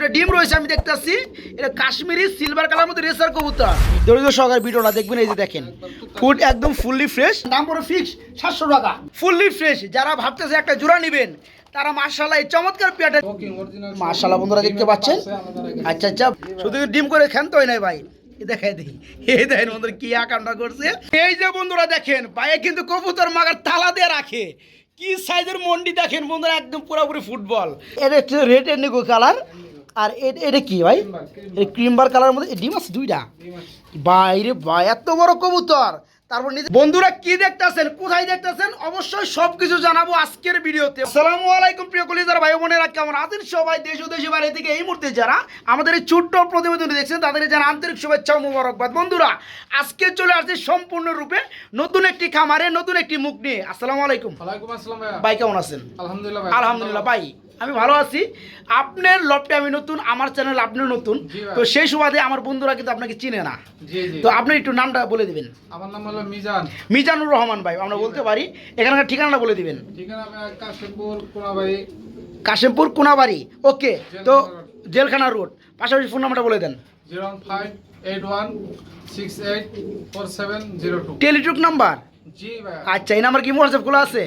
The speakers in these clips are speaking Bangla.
দুটো ডিম রয়েছে আমি দেখতে পাচ্ছি এটা কাশ্মীরি সিলভার কালার মধ্যে রেসার কবুতর। সহকারে ভিডিওটা দেখবেন এই যে দেখেন। ফুড একদম ফুললি ফ্রেশ দাম পড়ে ফিক্স সাতশো টাকা। ফুললি ফ্রেশ যারা ভাবতেছে একটা জোড়া নেবেন তারা মার্শাল্লাহ এই চমৎকার পেয়াটা মার্শাল্লাহ বন্ধুরা দেখতে পাচ্ছেন? আচ্ছা আচ্ছা। শুধু ডিম করে খেনতে হয় নাই ভাই? দেখাই দেখি এই দেখেন বন্ধুরা কি আকামটা করছে। এই যে বন্ধুরা দেখেন ভাইয়ে কিন্তু কবুতর মাগার তালা দিয়ে রাখে। কি সাইজের মন্ডি দেখেন বন্ধুরা একদম পুরোপুরি ফুটবল। এটা হচ্ছে রেড এন্ডিগো কালার আর এটা কি ভাই? ক্রিমবার কালার মধ্যে ডিম আছে দুইটা? বাইরে ভাই এত বড় কবুতর। তারপর নিজে বন্ধুরা কি দেখতেছেন? কোথায় দেখতেছেন? অবশ্যই সবকিছু জানাব আজকের ভিডিওতে। আসসালামু আলাইকুম প্রিয় কলিজার ভাই বোনেরা কেমন আছেন সবাই? দেশ ও দেশে বাইরে থেকে এই মুহূর্তে যারা আমাদের এই ছোট্ট প্রতিবেদন দেখছেন তাদের যারা আন্তরিক শুভেচ্ছা ও মোবারকবাদ। বন্ধুরা আজকে চলে আসছে সম্পূর্ণরূপে নতুন একটি খামারে নতুন একটি মুখ নিয়ে। আসসালামু আলাইকুম। ওয়ালাইকুম আসসালাম ভাই কেমন আছেন? আলহামদুলিল্লাহ আলহামদুলিল্লাহ ভাই। আমি ভালো আছি। আপনার লবটা আমি নতুন আমার চ্যানেল আপনিও নতুন। তো সেই সুবাদে আমার বন্ধুরা কিন্তু আপনাকে চিনে না। তো আপনি একটু নামটা বলে দিবেন। আমার নাম হলো মিজান। মিজানুর রহমান ভাই আমরা বলতে পারি। এখানকার ঠিকানাটা বলে দিবেন। কাশিমপুর কোনাবাড়ি। ওকে তো জেলখানা রোড। পাশাপাশি ফোন নাম্বারটা বলে দেন। Zero five eight one six eight four seven zero two. Teletalk number আচ্ছা এই নাম্বার কি হোয়াটসঅ্যাপ খোলা আছে?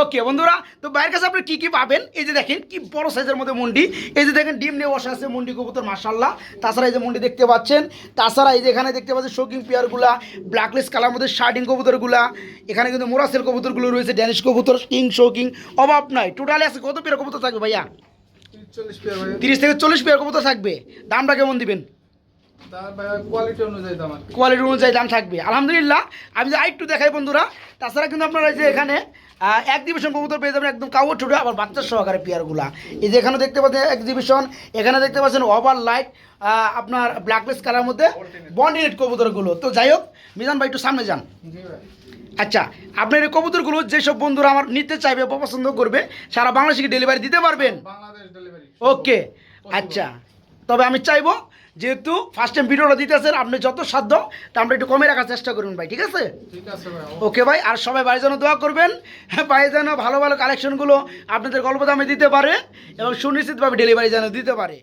ওকে বন্ধুরা তো বাইরের কাছে আপনি কি কি পাবেন? এই যে দেখেন কি বড় সাইজের মধ্যে মুন্ডি। এই যে দেখেন ডিম নিয়ে বসে আছে মুন্ডি কবুতর মার্শাল্লাহ তাছাড়া এই যে মুন্ডি দেখতে পাচ্ছেন তাছাড়া এই যে এখানে দেখতে পাচ্ছেন শোকিং পেয়ারগুলা ব্ল্যাকলেস কালার মধ্যে শার্টিং কবুতরগুলা এখানে কিন্তু মোরাসেল কবুতরগুলো রয়েছে ড্যানিশ কবুতর কিং শোকিং অভাব নাই। টোটালি আছে কত পেয়ার কবুতর থাকবে ভাইয়া? তিরিশ থেকে চল্লিশ পেয়ার কবুতর থাকবে। দামটা কেমন দিবেন? কোয়ালিটি অনুযায়ী দাম থাকবে। আলহামদুলিল্লাহ আমি যে আরেকটু দেখাই বন্ধুরা তাছাড়া কিন্তু আপনারা এই যে এখানে এক্সিবিশন কবুতর পেয়ে যাবেন একদম কাউর ছোটো আবার বাচ্চার সহকারে পেয়ারগুলা। এই যে এখানে দেখতে পাচ্ছেন এক্সিবিশন এখানে দেখতে পাচ্ছেন ওভার লাইট আপনার ব্ল্যাকলেস কালার মধ্যে বন্ডিনেট কবুতরগুলো। তো যাই হোক মিজান ভাই একটু সামনে যান। আচ্ছা আপনার এই কবুতরগুলো যেসব বন্ধুরা আমার নিতে চাইবে বা পছন্দ করবে সারা বাংলাদেশকে ডেলিভারি দিতে পারবেন? ওকে আচ্ছা। তবে আমি চাইব যেহেতু ফার্স্ট টাইম ভিডিওটা দিতেছেন আপনি যত সাধ্য তা আমরা একটু কমে রাখার চেষ্টা করুন ভাই ঠিক আছে? ওকে ভাই আর সবাই ভাই যেন দোয়া করবেন হ্যাঁ ভাই যেন ভালো ভালো কালেকশনগুলো আপনাদের গল্প দামে দিতে পারে এবং সুনিশ্চিতভাবে ডেলিভারি যেন দিতে পারে।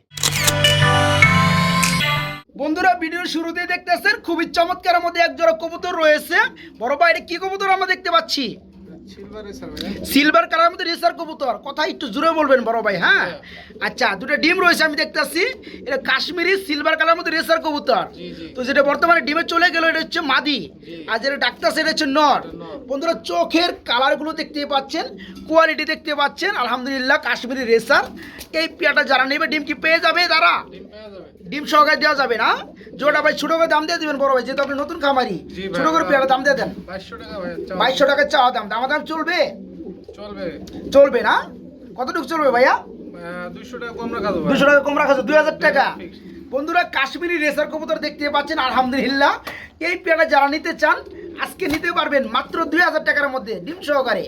বন্ধুরা ভিডিওর শুরুতেই দেখতেছেন খুবই চমৎকারের মধ্যে এক জোড়া কবুতর রয়েছে। বড় ভাই এটা কি কবুতর আমরা দেখতে পাচ্ছি? সিলভার কালার মধ্যে রেসার কবুতর। কথা একটু জোরে বলবেন বড় ভাই হ্যাঁ? আচ্ছা দুটো ডিম রয়েছে আমি দেখতে এটা কাশ্মীরি সিলভার কালার মধ্যে রেসার কবুতর। তো যেটা বর্তমানে ডিমে চলে গেল এটা হচ্ছে মাদি। আর যেটা ডাক্তার সেটা হচ্ছে নর। নর। বন্ধুরা চোখের কালারগুলো দেখতে পাচ্ছেন কোয়ালিটি দেখতে পাচ্ছেন। আলহামদুলিল্লাহ কাশ্মীরি রেসার এই পেয়াটা যারা নেবে ডিম কি পেয়ে যাবে তারা? ডিম সহকারে দেওয়া যাবে না? জোটা ভাই ছোট করে দাম দিয়ে দিবেন বড় ভাই যেহেতু আপনি নতুন খামারি। ছোট করে পেয়ারা দাম দিয়ে দেন। বাইশশো টাকা চাওয়া। দাম দামা। দাম চলবে? চলবে। চলবে না? কতটুকু চলবে ভাইয়া? দুইশো টাকা কম রাখা দুশো টাকা কম রাখা দুই হাজার টাকা। বন্ধুরা কাশ্মীরি রেসার কবুতর দেখতে পাচ্ছেন আলহামদুলিল্লাহ। এই পেয়ারা যারা নিতে চান আজকে নিতে পারবেন মাত্র দুই হাজার টাকার মধ্যে ডিম সহকারে।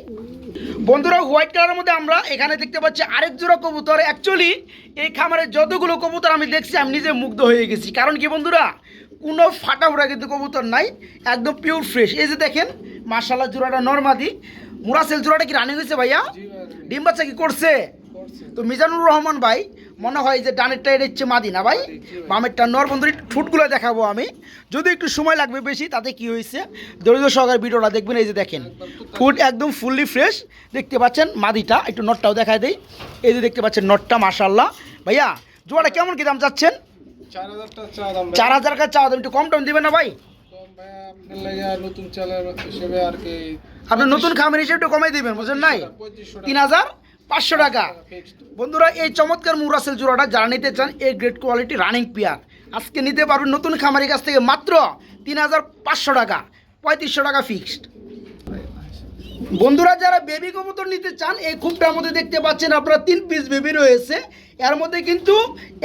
বন্ধুরা হোয়াইট কালারের মধ্যে আমরা এখানে দেখতে পাচ্ছি আরেক জোড়া কবুতর। অ্যাকচুয়ালি এই খামারে যতগুলো কবুতর আমি দেখছি আমি নিজে মুগ্ধ হয়ে গেছি। কারণ কি বন্ধুরা কোনো ফাটা ফুরা কিন্তু কবুতর নাই একদম পিওর ফ্রেশ এই যে দেখেন মার্শাল্লাহ জোড়াটা নর্মাদি। মুরাসেল জোড়াটা কি রানিং হয়েছে ভাইয়া? ডিম বাচ্চা কি করছে। তো মিজানুর রহমান ভাই মনে হয় যে ডানেরটা এটা হচ্ছে মাদিনা ভাই। বামেরটা নর বন্ধুর ঠুটগুলো দেখাবো আমি। যদি একটু সময় লাগবে বেশি তাতে কি হয়েছে? দরিদ্র সহকারে ভিডিওটা দেখবেন এই যে দেখেন। ফুড একদম ফুললি ফ্রেশ। দেখতে পাচ্ছেন মাদিটা একটু নটটাও দেখায় দেই। এই যে দেখতে পাচ্ছেন নটটা মাশাল্লাহ ভাইয়া জোয়াটা কেমন কি দাম চাচ্ছেন? চার হাজার টাকা চাওয়া দাম একটু কম টম দিবেন না ভাই? আপনি নতুন খামের হিসেবে একটু কমাই দিবেন বুঝলেন নাই? তিন হাজার? পাঁচশো টাকা। বন্ধুরা এই চমৎকার মুরাসেল জোড়াটা যারা নিতে চান এই গ্রেট কোয়ালিটি রানিং পেয়ার আজকে নিতে পারবেন নতুন খামারির কাছ থেকে মাত্র তিন হাজার পাঁচশো টাকা পঁয়ত্রিশশো টাকা ফিক্সড বন্ধুরা যারা বেবি কবুতর নিতে চান এই খুবটার মধ্যে দেখতে পাচ্ছেন আপনারা তিন পিস বেবি রয়েছে। এর মধ্যে কিন্তু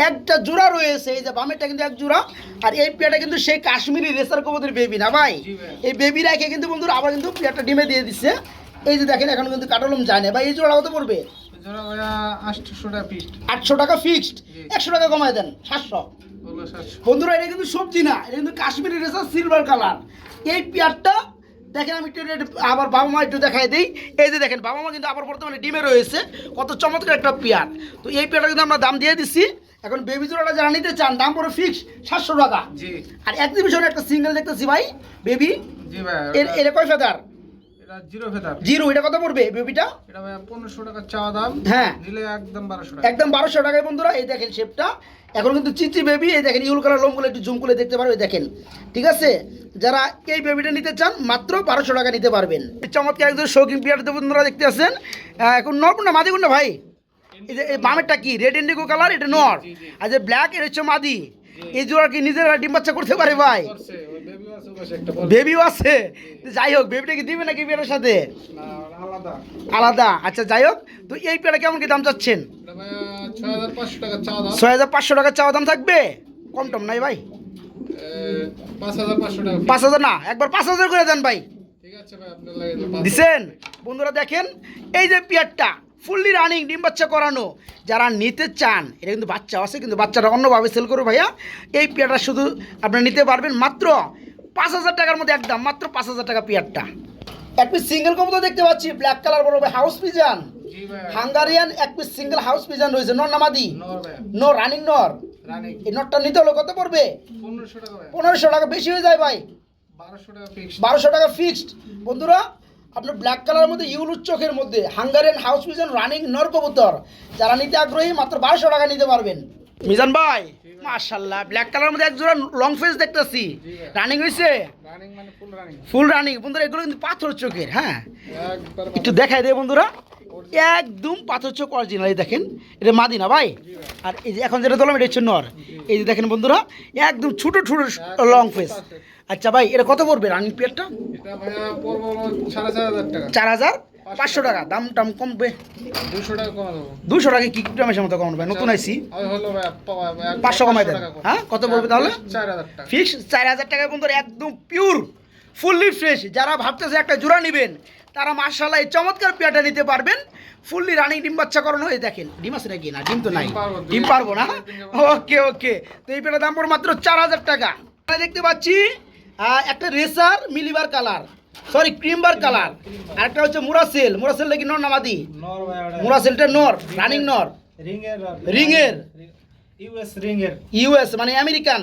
একটা জোড়া রয়েছে এই যে বামেরটা কিন্তু এক জোড়া আর এই পেয়ারটা কিন্তু সেই কাশ্মীরি রেসার কবুতরের বেবি না ভাই? ভাই। এই বেবি রেখে কিন্তু বন্ধুরা আবার কিন্তু পেয়ারটা ডিমে দিয়ে দিচ্ছে। এই যে দেখেন এখন কিন্তু কাটলম যায় না। ভাই এই জোড়া কত পড়বে? আটশো টাকা ফিক্সড একশো টাকা কমায় দেন সাতশো। বন্ধুরা এটা কিন্তু সবজি না এটা কিন্তু কাশ্মীরি রেসার সিলভার কালার এই পেয়ারটা দেখেন আমি একটু আবার বাবা মা একটু দেখাই দিই। এই যে দেখেন বাবা মা কিন্তু আবার বর্তমানে ডিমে রয়েছে। কত চমৎকার একটা পেয়ার। তো এই পেয়ারটা কিন্তু আমরা দাম দিয়ে দিচ্ছি এখন বেবি জোড়াটা যারা নিতে চান দাম পড়ে ফিক্স সাতশো টাকা। আর এক্সিবিশনে একটা সিঙ্গেল দেখতেছি ভাই বেবি এর এর কয় ফেদার এটা জিরো ফেদার জিরো এটা কত পড়বে বেবিটা এটা ভাই পনেরোশো টাকা চাওয়া দাম। হ্যাঁ। একদম টাকা। টাকায় বন্ধুরা এই দেখেন শেপটা এখন কিন্তু চিচি বেবি এই দেখেন ইউল কালার লোমগুলো একটু জুম করে দেখতে পারবে দেখেন। ঠিক আছে? যারা এই বেবিটা নিতে চান মাত্র বারোশো টাকা নিতে পারবেন। চমৎকার একজন শৌখিন বন্ধুরা দেখতে আছেন। এখন নর না মাদি কোনটা ভাই? এই যে বামেরটা কি? রেড ইন্ডিগো কালার এটা নর। আর যে ব্ল্যাক এটা হচ্ছে মাদি। এই জোড়া কি নিজেরা ডিম বাচ্চা করতে পারে ভাই? বেবিও আছে? যাই হোক বেবিটা কি দিবে নাকি বিয়ের সাথে? আলাদা। আলাদা। আচ্ছা যাই হোক তো এই পেয়ারা কেমন কি দাম চাচ্ছেন? ছয় হাজার পাঁচশো টাকা চাওয়া দাম। থাকবে? কম টম নাই ভাই। পাঁচ হাজার না একবার পাঁচ হাজার করে দেন ভাই। দিছেন? বন্ধুরা দেখেন এই যে পেয়ারটা ফুললি রানিং ডিম বাচ্চা করানো যারা নিতে চান এটা কিন্তু বাচ্চা আছে কিন্তু বাচ্চাটা অন্যভাবে সেল করবে ভাইয়া। এই পেয়ারটা শুধু আপনারা নিতে পারবেন মাত্র পাঁচ হাজার টাকার মধ্যে একদম মাত্র পাঁচ হাজার টাকা পেয়ারটা। এক পিস সিঙ্গেল কবুতর দেখতে পাচ্ছি ব্ল্যাক কালার বড় ভাই হাউস পিজান হাঙ্গারিয়ান এক পিস সিঙ্গেল হাউস পিজান রয়েছে নর নামাদি নো রানিং নর এই নটটা নিতে হলে কত পড়বে? পনেরোশো টাকা বেশি হয়ে যায় ভাই। বারোশো টাকা বারোশো টাকা ফিক্সড বন্ধুরা আপনার ব্ল্যাক কালারের মধ্যে ইউলুর চোখের মধ্যে হাঙ্গারিয়ান হাউস পিজন রানিং নর কবুতর। যারা নিতে আগ্রহী মাত্র বারোশো টাকা নিতে পারবেন। মিজান ভাই মাশাল্লাহ ব্ল্যাক কালারের মধ্যে এক জোড়া লং ফেস দেখতেছি। রানিং হয়েছে ফুল রানিং বন্ধুরা এগুলো কিন্তু পাথর চোখের হ্যাঁ? একটু দেখাই দেয় বন্ধুরা। একদম পাথর চোখ অরিজিনাল এই দেখেন। এটা মাদি না ভাই। আর এই যে এখন যেটা দিলাম এটা হচ্ছে নর। এই যে দেখেন বন্ধুরা একদম ছোটো ছোটো লং ফেস আচ্ছা ভাই এটা কত পড়বে রানিং পিয়ারটা টাকা। চার হাজার? পাঁচশো টাকা। দাম টাম কমবে। দুশো টাকা কমা দেবো। দুশো টাকা কি দামের মতো কমবে নতুন আইসি? পাঁচশো কমাই দেন। হ্যাঁ কত পড়বে তাহলে? চার হাজার টাকা। ফিক্স চার হাজার টাকায় বন্ধুরা একদম পিওর ফুললি ফ্রেশ যারা ভাবতেছে একটা জোড়া নেবেন তারা মার্শাল্লাহ এই চমৎকার পেয়াটা নিতে পারবেন। ফুললি রানিং ডিম বাচ্চা করানো হয়ে দেখেন ডিম আছে নাকি? না ডিম তো নাই। ডিম পারব, না। ওকে ওকে। তো এই পেয়াটার দাম পড়বে মাত্র চার হাজার টাকা। দেখতে পাচ্ছি একটা racer মিলিবার colour. Sorry cream bar colour আর একটা হচ্ছে মুরাসেল। মুরাসেল নাকি নর নামাদি মুরাসেলটা নর রানিং নর। রিংয়ের ইউএস রিংয়ের ইউএস মানে আমেরিকান।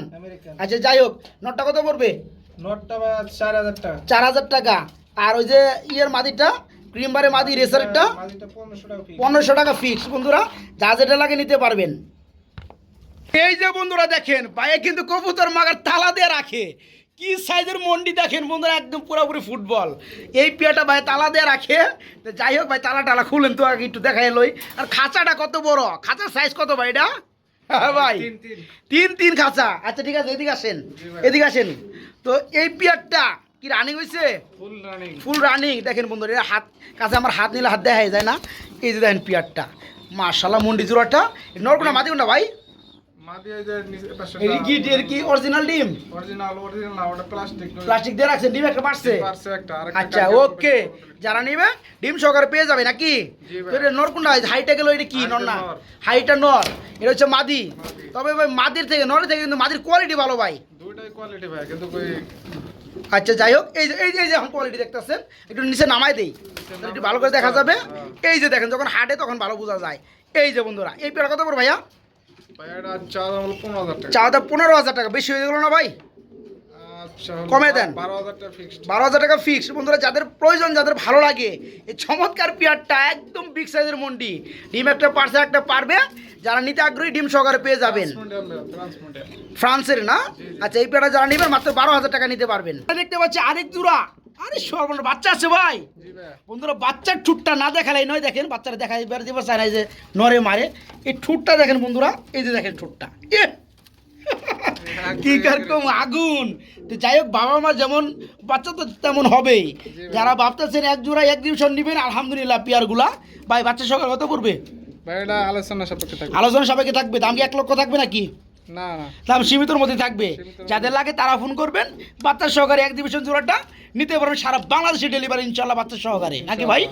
আচ্ছা যাই হোক নটটা কত পড়বে? নটটা চার হাজার টাকা। চার হাজার টাকা। আর ওই যে ইয়ের মাদিটা ক্রিমবারে মাদি রেসারটা মাঝিটা পনেরোশো টাকা ফিক্স পনেরোশো টাকা ফিক্স বন্ধুরা যা যেটা লাগে নিতে পারবেন। এই যে বন্ধুরা দেখেন পায়ে কিন্তু কবুতর মাগার তালা দিয়ে রাখে। কি সাইজের মন্ডি দেখেন বন্ধুরা একদম পুরোপুরি ফুটবল। এই পিয়াটা ভাই তালা দিয়ে রাখে। যাই হোক ভাই তালা টালা খুলেন তো আগে একটু দেখাই লই। আর খাঁচাটা কত বড়? খাঁচার সাইজ কত ভাই এটা? হ্যাঁ ভাই। তিন তিন। খাঁচা। আচ্ছা ঠিক আছে এদিকে আসেন। এদিকে আসেন। তো এই পিয়ারটা কি রানিং হয়েছে ফুল রানিং ফুল রানিং দেখেন বন্ধুরা এটা হাত কাছে আমার হাত নিলে হাত দেখা যায় না। এই যে দেখেন পিয়ারটা। মাশাল্লাহ মন্ডি জোড়াটা। নরকোনা মাদি কোনটা ভাই। মাদি এই যে নিচে পাশে এর কি অরিজিনাল ডিম? অরিজিনাল অরিজিনাল না ওটা প্লাস্টিক প্লাস্টিক দিয়ে রাখছেন ডিম একটা পারছে পারছে একটা আচ্ছা ওকে। যারা নিবে ডিম সহকারে পেয়ে যাবে নাকি? তো এটা নর কোনটা? হাইটা গেল এটা কি? নর না। হাইটা নর। এটা হচ্ছে মাদি। মাদি। তবে ভাই মাদির থেকে নরের থেকে কিন্তু মাদির কোয়ালিটি ভালো ভাই। দুইটাই কোয়ালিটি ভাই কিন্তু আচ্ছা যাই হোক এই যে এই যে এখন কোয়ালিটি দেখতেছেন একটু নিচে নামাই দেই। একটু ভালো করে দেখা যাবে। এই যে দেখেন যখন হাটে তখন ভালো বোঝা যায়। এই যে বন্ধুরা এই পেয়ারা কত পড়ে ভাইয়া? চা দাম পনেরো হাজার টাকা। বেশি হয়ে গেল না ভাই? আচ্ছা কমে দেন। বারো হাজার টাকা ফিক্সড বারো হাজার টাকা ফিক্স বন্ধুরা যাদের প্রয়োজন যাদের ভালো লাগে এই চমৎকার পেয়ারটা একদম বিগ সাইজের মন্ডি। ডিম একটা পার্সে একটা পারবে। যারা নিতে আগ্রহী ডিম সহকারে পেয়ে যাবেন। ফ্রান্সের না? আচ্ছা এই পেয়ারটা যারা নেবেন মাত্র বারো হাজার টাকা নিতে পারবেন। দেখতে পাচ্ছি আরেক জোড়া। আরে সর্বনাশ বাচ্চা আছে ভাই। বন্ধুরা বাচ্চার ঠুটটা না দেখালাই নয় দেখেন বাচ্চারা দেখা এবার দিবস চায় না যে নরে মারে। এই ঠুটটা দেখেন বন্ধুরা এই যে দেখেন ঠুটটা। এ! কি কারকম আগুন। তো যাই হোক বাবা মা যেমন বাচ্চা তো তেমন হবেই। যারা ভাবতেছেন এক জোড়া এক ডিভিশন নেবেন আলহামদুলিল্লাহ পিয়ারগুলা। ভাই বাচ্চা সকাল কত করবে? আলোচনা সাপেক্ষে থাকবে। আলোচনা সবাইকে থাকবে দাম কি এক লক্ষ থাকবে নাকি? না দাম সীমিতর মধ্যে থাকবে। যাদের লাগে তারা ফোন করবেন। বাচ্চা সহকারে এক ডিভিশন জোড়াটা নিতে পারবেন সারা বাংলাদেশে ডেলিভারি ইনশাল্লাহ বাচ্চা সহকারে। নাকি ভাই।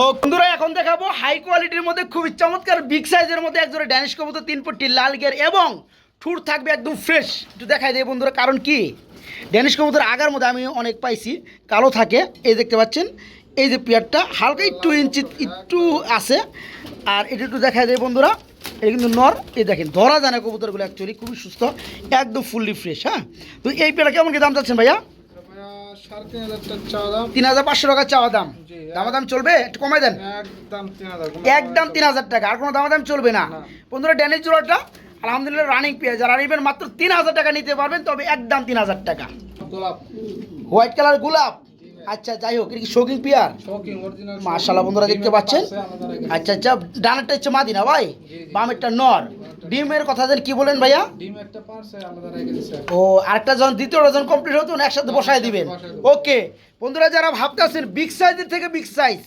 ও বন্ধুরা এখন দেখাবো হাই কোয়ালিটির মধ্যে খুবই চমৎকার বিগ সাইজের মধ্যে এক জোড়া ড্যানিশ কবুতর তিন পট্টি লাল গিয়ার এবং ঠুর থাকবে একদম ফ্রেশ একটু দেখাই দেয় বন্ধুরা কারণ কি? ড্যানিশ কবুতর আগার মধ্যে আমি অনেক পাইছি কালো থাকে এই দেখতে পাচ্ছেন। এই যে পেয়ারটা হালকা একটু ইঞ্চি একটু আছে। আর এটা একটু দেখাই দেয় বন্ধুরা। এটা কিন্তু নর। এই দেখেন ধরা যায় না কবুতরগুলো অ্যাকচুয়ালি খুবই সুস্থ একদম ফুললি ফ্রেশ হ্যাঁ? তো এই পেয়ারা কেমন কি দাম চাচ্ছেন ভাইয়া? তিন হাজার পাঁচশো টাকা চাওয়া দাম। চলবে? একটু কমাই দেন। একদম তিন হাজার টাকা আর কোনো দামা দাম চলবে না। না। বন্ধুরা ড্যানিশ জোড়াটা আলহামদুলিল্লাহ রানিং পেয়ে যারা নেবেন মাত্র তিন হাজার টাকা নিতে পারবেন তবে একদম তিন হাজার টাকা। গোলাপ। হোয়াইট কালার গোলাপ। আচ্ছা যাই হোক এটা কি পিয়ার? শৌকিং অরিজিনাল মাশাআল্লাহ বন্ধুরা দেখতে পাচ্ছেন? আচ্ছা আচ্ছা ডানারটা হচ্ছে মাদি না ভাই? বামেরটা নর। ডিমের কথা যেন কি বলেন ভাইয়া? ও আরেকটা যখন দ্বিতীয় যখন কমপ্লিট হতো একসাথে বসায় দিবেন। ওকে বন্ধুরা যারা ভাবতেছেন বিগ সাইজের থেকে বিগ সাইজ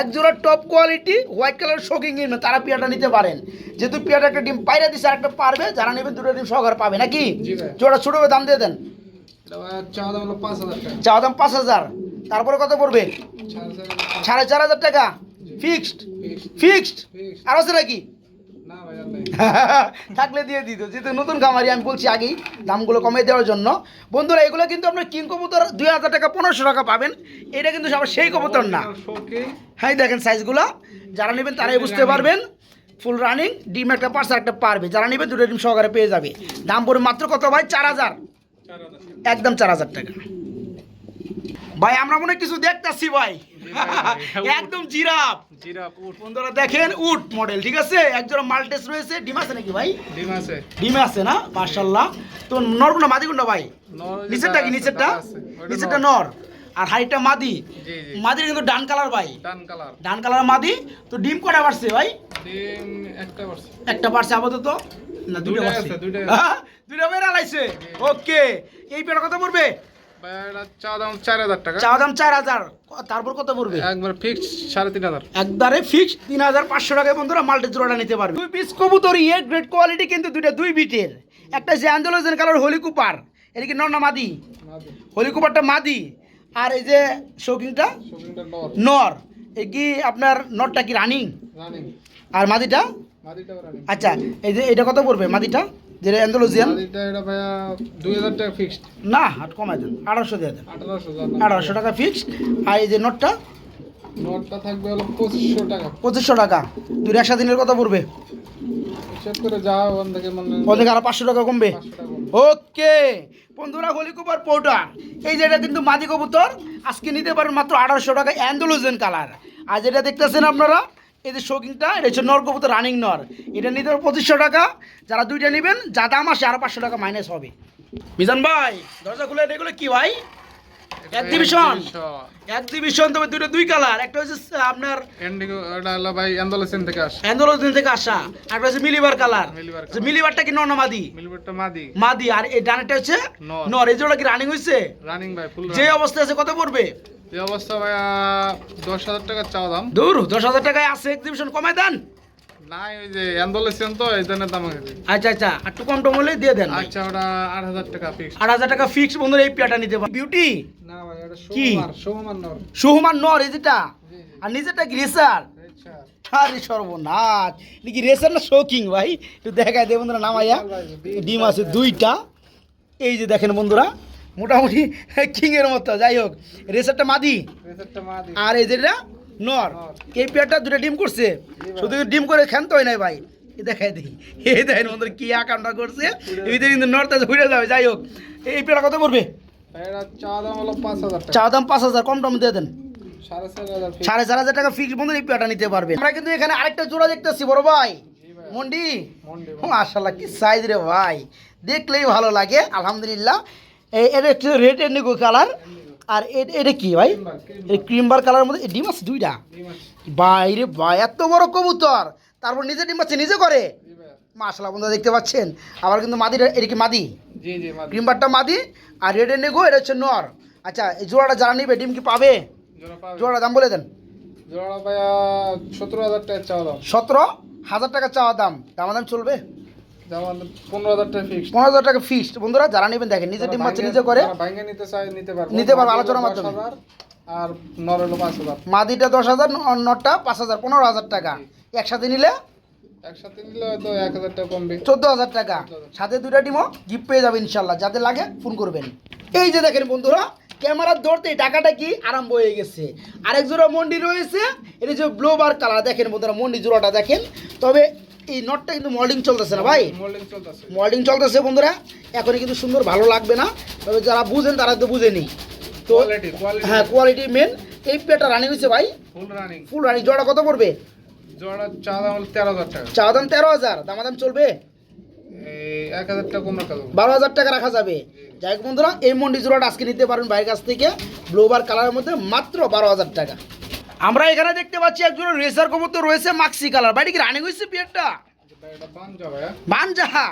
এক জোড়া টপ কোয়ালিটি হোয়াইট কালার শোকিং এর তারা পিয়াটা নিতে পারেন। যেহেতু পিয়াটা একটা ডিম পাইরা দিচ্ছে আর একটা পারবে যারা নেবেন দুটো ডিম সহকারে পাবে নাকি? জোড়া ছোট দাম দিয়ে দেন। দাম পাঁচ হাজার তারপরে কত পড়বে? সাড়ে চার হাজার। টাকা। ফিক্সড? ফিক্সড। আর আছে নাকি? থাকলে দিয়ে দিত। যেহেতু নতুন খামারি আমি বলছি আগেই দামগুলো কমিয়ে দেওয়ার জন্য। বন্ধুরা এগুলো কিন্তু আপনার কিং কবুতর দুই হাজার টাকা পনেরোশো টাকা পাবেন। এটা কিন্তু আবার সেই কবুতর না। হ্যাঁ দেখেন সাইজগুলো যারা নেবেন তারাই বুঝতে পারবেন। ফুল রানিং ডিম একটা পার্সেল একটা পারবে। যারা নেবেন দুটো ডিম সহকারে পেয়ে যাবে। দাম পড়বে মাত্র কত ভাই? চার হাজার। একদম চার হাজার টাকা। ভাই আমরা মনে কিছু দেখতাছি ভাই। একদম জিরাফ। জিরাফ উট। বন্ধুরা দেখেন উট মডেল ঠিক আছে? একজোড়া মাল্টেস রয়েছে। ডিম আছে নাকি ভাই? ডিম আছে। ডিমে আছে না? তো মাদি কোনটা ভাই? নিচেরটা কি নিচেরটা? নিচেরটা নর। আর হাইটটা মাদি। মাদির কিন্তু ডান কালার ভাই। ডান কালার। ডান কালার মাদি। তো ডিম কটা পারছে ভাই? ডিম একটা একটা পারছে আপাতত। না আছে, দুইটা ওকে এই কত পড়বে? তারপর কত পড়বে? একবার ফিক্স সাড়ে তিন হাজার। একবারে ফিক্স তিন হাজার পাঁচশো টাকায় বন্ধুরা মাল্টি জোড়াটা নিতে পারবে। দুই পিস কবুতরি এ গ্রেড কোয়ালিটি কিন্তু দুইটা দুই বিটের। একটা যে আন্দোলন কালার হলি কুপার এটা কি নর না মাদি? হলি কুপারটা মাদি। আর এই যে শৌকিংটা নর। এই কি আপনার নরটা কি রানিং আর মাদিটা? আচ্ছা এই যে এটা কত পড়বে মাদিটা? যেটা অ্যান্ডোলজিয়ান মাদিটা এটা ভাইয়া দুই হাজার টাকা ফিক্সড না হাট কমাই দেন আঠারোশো দিয়ে দেন। টাকা ফিক্সড আর এই যে নোটটা? নোটটা থাকবে হলো পঁচিশশো টাকা। টাকা। দুই একশো দিনের কত পড়বে? মানে আরও পাঁচশো টাকা কমবে। ওকে বন্ধুরা হলি কুপার পোর্টার এই যে এটা কিন্তু মাদি কবুতর আজকে নিতে পারেন মাত্র আঠারোশো টাকা কালার আর যেটা দেখতেছেন আপনারা এই যে শৌকিংটা এটা হচ্ছে নর রানিং নর। এটা নিতে পারেন পঁচিশশো টাকা। যারা দুইটা নেবেন যা দাম আসে আরও পাঁচশো টাকা মাইনাস হবে। মিজান ভাই দরজা খুলে এগুলো কি ভাই? তবে দুটো দুই কালার একটা হচ্ছে আপনার এন্ডিগো এটা হলো ভাই থেকে আসে। অ্যান্ডোলোজেন থেকে আসা। আর হচ্ছে মিলিবার কালার মিলিবার মিলিবারটা কি নর না মাদি? মিলবেটটা মাদি। মাদি। আর এই ডানেটা হচ্ছে নর। এই জোড়া কি রানিং হয়েছে রানিং ভাই ফুল যে অবস্থায় আছে কত পড়বে? এই অবস্থা ভাইয়া দশ হাজার টাকা চাওয়া দাম। দূর দশ হাজার টাকায় আছে এক্সিবিশন কমায় দেন। নাই ওই যে তো এই জন্য দাম আচ্ছা আচ্ছা একটু কম টম হলে দিয়ে দেন আচ্ছা ওটা আট হাজার টাকা ফিক্স আট হাজার টাকা ফিক্স বন্ধুরা এই পেয়াটা নিতে পারেন। বিউটি না ভাই ওটা কি? সোমবার সোমবার নর। সুহুমান নর এই যেটা? আর নিচেটা কি রেসার আচ্ছা আরে সর্বনাশ নাকি রেসার না শোকিং ভাই? একটু দেখায় দে বন্ধুরা নামাইয়া। ডিম আছে দুইটা। এই যে দেখেন বন্ধুরা মোটামুটি কিং এর মতো যাই হোক। রেসারটা মাদি আর এই যেটা নর। এই পেয়ারটা দুটো ডিম করছে। শুধু ডিম করে ক্ষান্ত হয় নাই ভাই। দেখাই দেখি। এই দেখেন বন্ধুরা কি আকামটা করছে। এই কিন্তু নর্থ ঘুরে যাবে যাই হোক। এই পেয়ারটা কত এটা চাওয়া দাম পাঁচ হাজার চা দাম পাঁচ হাজার কম টম দিয়ে দেন। সাড়ে চার হাজার চার টাকা ফিক্স বন্ধু এই পেয়ারটা নিতে পারবে। আমরা কিন্তু এখানে আরেকটা জোড়া দেখতেছি বড় ভাই। মন্ডি? মাশাল্লাহ কি সাইজ রে ভাই। দেখলেই ভালো লাগে আলহামদুলিল্লাহ। এটা একটু রেড এন্ডিগো কালার আর এটা কি ভাই? এই ক্রিমবার কালার মধ্যে ডিম আছে দুইটা। বাইরে ভাই এত বড় কবুতর। তারপর নিজে ডিম পাচ্ছে নিজে করে? মাশাল্লাহ বন্ধুরা দেখতে পাচ্ছেন। আবার কিন্তু মাদিটা এটা কি মাদি? মাদি। ক্রিমবারটা মাদি। আর রেড এন্ডিগো এটা হচ্ছে নর। আচ্ছা এই জোড়াটা যারা নিবে ডিম কি পাবে? জোড়া জোড়াটা দাম বলে দেন। সতেরো হাজার টাকা চাওয়া দাম। সতেরো হাজার টাকা চাওয়া দাম। দাম দাম চলবে? পনেরো হাজার টাকা ফিক্সড বন্ধুরা যারা নেবেন দেখেন নিজে ডিম পাচ্ছে নিজে করে। নিতে চাই নিতে পারব। নিতে পারব, আলোচনার মাধ্যমে। আর নর হলো পাঁচ হাজার। মাদিটা দশ হাজার নটটা পাঁচ হাজার পনেরো হাজার টাকা। একসাথে নিলে? একসাথে নিলে হয়তো এক হাজার টাকা কমবে। চোদ্দ হাজার টাকা। সাথে দুইটা ডিমও গিফট পেয়ে যাবে ইনশাল্লাহ। যাতে লাগে ফোন করবেন। এই যে দেখেন বন্ধুরা ক্যামেরার ধরতেই টাকাটা কি আরম্ভ হয়ে গেছে। আরেক জোড়া মন্ডি রয়েছে এটা যে ব্লোবার কালার। দেখেন বন্ধুরা মন্ডি জোড়াটা দেখেন। তবে এই নটটা কিন্তু মল্ডিং চলতেছে না ভাই। মোল্ডিং চলতেছে। বন্ধুরা এখনই কিন্তু সুন্দর ভালো লাগবে না। তবে যারা বুঝেন তারা তো বুঝেনি তো হ্যাঁ কোয়ালিটি মেন এই পেটা রানিং হয়েছে ভাই। ফুল রানিং ফুল রানিং জোড়া কত পড়বে? জোড়া চা দাম তেরো হাজার টাকা। চা দাম তেরো হাজার। দামাদাম চলবে? বারো হাজার টাকা রাখা যাবে। যাই হোক বন্ধুরা এই মন্ডি জোড়াটা আজকে নিতে পারেন ভাইয়ের কাছ থেকে। ব্লোবার কালারের মধ্যে মাত্র বারো হাজার টাকা। আমরা এখানে দেখতে পাচ্ছি একজন রেসার কবুতর রয়েছে মাক্সি কালার বাড়ি কি রানিং হয়েছে হ্যাঁ? বানজাহা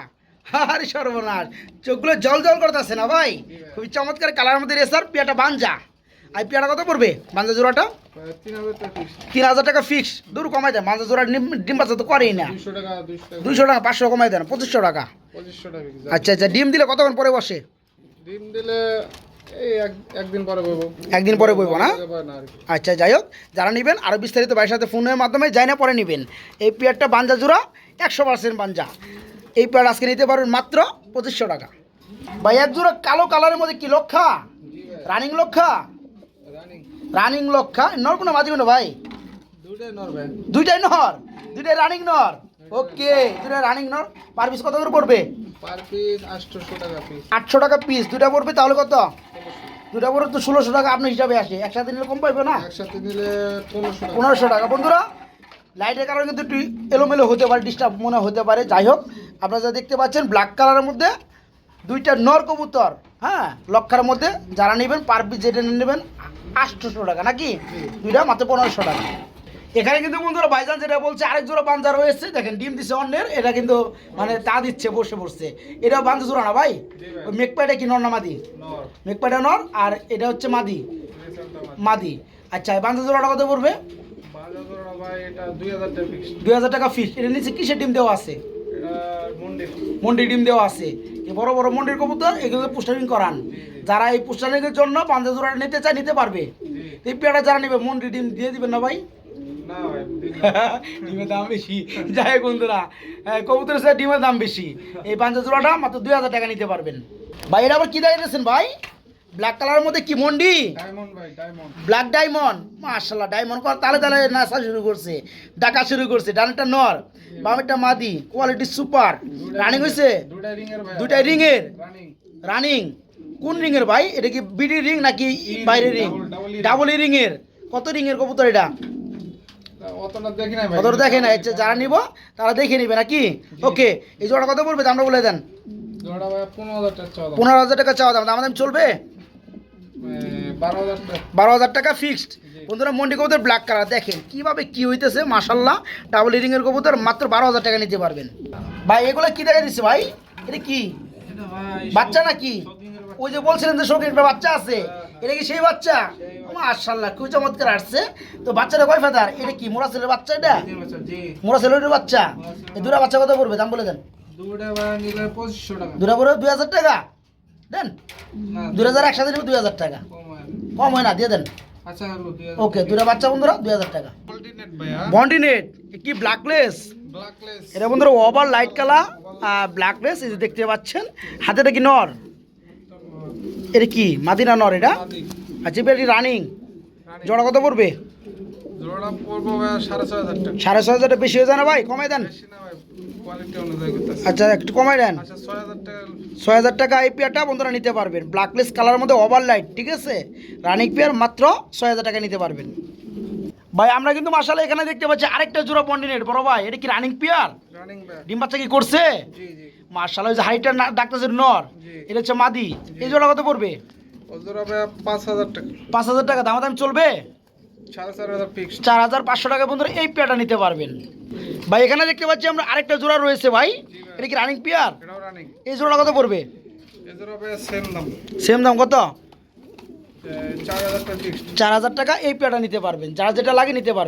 আরে সর্বনাশ। চোখগুলো জল জল করতেছে না ভাই? খুবই চমৎকার কালারের মধ্যে রেসার পিয়াটা বানজা আর পিয়াটা কত পড়বে? বানজা জোড়াটা? তিন হাজার টাকা ফিক্স দূর কমাই দেন বানজা জোড়া ডিম- বাচ্চা তো করেই না। দুইশো টাকা পাঁচশো কমাই দেন পঁচিশশো টাকা। আচ্ছা আচ্ছা ডিম দিলে কতক্ষণ পরে বসে? ডিম দিলে একদিন পরে বইব একদিন পরে বইব না? না আচ্ছা যাই হোক যারা নেবেন আরও বিস্তারিত ভাইয়ের সাথে ফোনের মাধ্যমে যাই না পরে নেবেন। এই পেয়ারটা বাঞ্জা জোড়া একশো পার্সেন্ট বাঞ্জা। এই পেয়ার আজকে নিতে পারবেন মাত্র পঁচিশশো টাকা। ভাই এক জোড়া কালো কালারের মধ্যে কি লক্ষা? রানিং লক্ষা? রানিং। লক্ষা? নর কোনো মাঝি কোনো ভাই? দুইটাই নর দুইটাই রানিং নর? ওকে দুইটাই রানিং নর। পার পিস কত করে পড়বে? পার পিস আটশোশো টাকা পিস আটশো টাকা পিস দুইটা পড়বে তাহলে কত? দুইটা বড় তো ষোলোশো টাকা আপনার হিসাবে আসে। একসাথে নিলে কম পাইবে না? একসাথে নিলে পনেরোশো টাকা। বন্ধুরা লাইটের কারণে কিন্তু একটু এলোমেলো হতে পারে ডিস্টার্ব মনে হতে পারে। যাই হোক আপনারা যা দেখতে পাচ্ছেন ব্ল্যাক কালারের মধ্যে দুইটা নর কবুতর হ্যাঁ? লক্ষার মধ্যে যারা নেবেন পার পিস যেটা নেবেন আটশোশো টাকা নাকি? দুইটা মাত্র পনেরোশো টাকা। এখানে কিন্তু বন্ধুরা ভাইজান যেটা বলছে আরেক জোড়া বাঞ্জা রয়েছে দেখেন ডিম দিছে অন্যের এটা কিন্তু মানে তা দিচ্ছে বসে বসছে এটা বাঞ্জা জোড়া না ভাই? ওই মেকপাইটা কি নর না মাদি? নর। নর আর এটা হচ্ছে মাদি। মাদি। আচ্ছা বাঞ্জা জোড়াটা কত পড়বে? দুই হাজার টাকা ফিস এটা নিচে কিসের ডিম দেওয়া আছে? মন্ডির ডিম দেওয়া আছে। এই বড় বড় মন্ডির কবুতর এগুলো পুস্টারিং করান। যারা এই পুস্টারিংয়ের জন্য পাঞ্জা জোড়াটা নিতে চায় নিতে পারবে। এই পেয়ারা যারা নেবে মন্ডির ডিম দিয়ে দিবেন না ভাই? ডিমের দাম বেশি। যাই হোক বন্ধুরা কবুতরের সাথে ডিমের দাম বেশি। এই পাঞ্জা জোড়াটা মাত্র দুই হাজার টাকা নিতে পারবেন। ভাই এটা আবার কি দাঁড়িয়েছেন ভাই? ব্ল্যাক কালারের মধ্যে কি মন্ডি? ব্ল্যাক ডায়মন্ড মাশাল্লাহ ডায়মন্ড কর তালে তালে নাচা শুরু করছে ডাকা শুরু করছে। ডানটা নর বামেরটা মাদি কোয়ালিটি সুপার রানিং হয়েছে দুইটা রিং এর ভাই দুইটা রিং এর রানিং কোন রিং এর ভাই? এটা কি বিডি রিং নাকি বাইরের রিং E ডাবল রিং এর কত রিং এর কবুতর এটা? অতটা দেখি না যারা নিব তারা দেখে নিবে নাকি? ওকে এই জোড়া কত পড়বে? দামটা বলে দেন। পনেরো হাজার টাকা চাওয়া দাম। চলবে? বারো হাজার টাকা। ফিক্সড বন্ধুরা মন্ডি কবুতর ব্ল্যাক কালার দেখেন কীভাবে কি হইতেছে মাসাল্লাহ ডাবল এর কবুতর মাত্র বারো হাজার টাকা নিতে পারবেন। ভাই এগুলো কি দেখা দিচ্ছে ভাই? এটা কি? বাচ্চা নাকি। ওই যে বলছিলেন যে শোকের একটা বাচ্চা আছে এটা কি সেই বাচ্চা? মাশাল্লাহ খুব চমৎকার আসছে। তো বাচ্চাটা কয় ফেদার? এটা কি মোরা ছেলের বাচ্চা এটা? মোরা ছেলের বাচ্চা? এই দুটা বাচ্চা কত পড়বে? দাম বলে দেন। দুটা পড়বে দুই হাজার টাকা। দেন। দুই হাজার একসাথে নেবে দুই হাজার টাকা। কম হয়। না। দিয়ে দেন। আচ্ছা ওকে দুটা বাচ্চা বন্ধুরা দুই হাজার টাকা। বন্ডিনেট কি ব্ল্যাকলেস ব্ল্যাকলেস এটা বন্ধুরা ওভার লাইট কালার ব্ল্যাকলেস এই যে দেখতে পাচ্ছেন। হাতেটা কি নর? এটা কি? মাদিনা নর এটা? আচ্ছা এবার রানিং জোড়া কত পড়বে? সাড়ে ছয় হাজারটা বেশি হয়ে যায় না ভাই? কমাই দেন। বেশি না ভাই কোয়ালিটি অনুযায়ী করতেছে। আচ্ছা একটু কমাই দেন। আচ্ছা ছয় হাজার টাকা। এই পেয়ারটা বন্ধুরা নিতে পারবেন। ব্ল্যাকলেস কালারের মধ্যে ওভার লাইট ঠিক আছে? রানিং পেয়ার মাত্র ছয় হাজার টাকা নিতে পারবেন। ভাই আমরা কিন্তু মাসালে এখানে দেখতে পাচ্ছি আরেকটা জোড়া বন্ডিনেট বড় ভাই। এটা কি রানিং পেয়ার ডিম বাচ্চা কি করছে? মার্শাল ওই যে হাইটার ডাক্তার নর। এটা হচ্ছে মাদি। এই জোড়া কত পড়বে? পাঁচ হাজার টাকা। পাঁচ হাজার টাকা দাম দাম চলবে চার হাজার পাঁচশো টাকা বন্ধুরা এই পেয়ারটা নিতে পারবেন। ভাই এখানে দেখতে পাচ্ছি আমরা আরেকটা জোড়া রয়েছে ভাই। এটা কি রানিং পেয়ার এই জোড়া কত পড়বে? সেম দাম। কত? চার হাজার টাকা ফিক্সড চার হাজার টাকা এই পেয়ারটা নিতে পারবেন। যার যেটা লাগে নিতে পারবেন।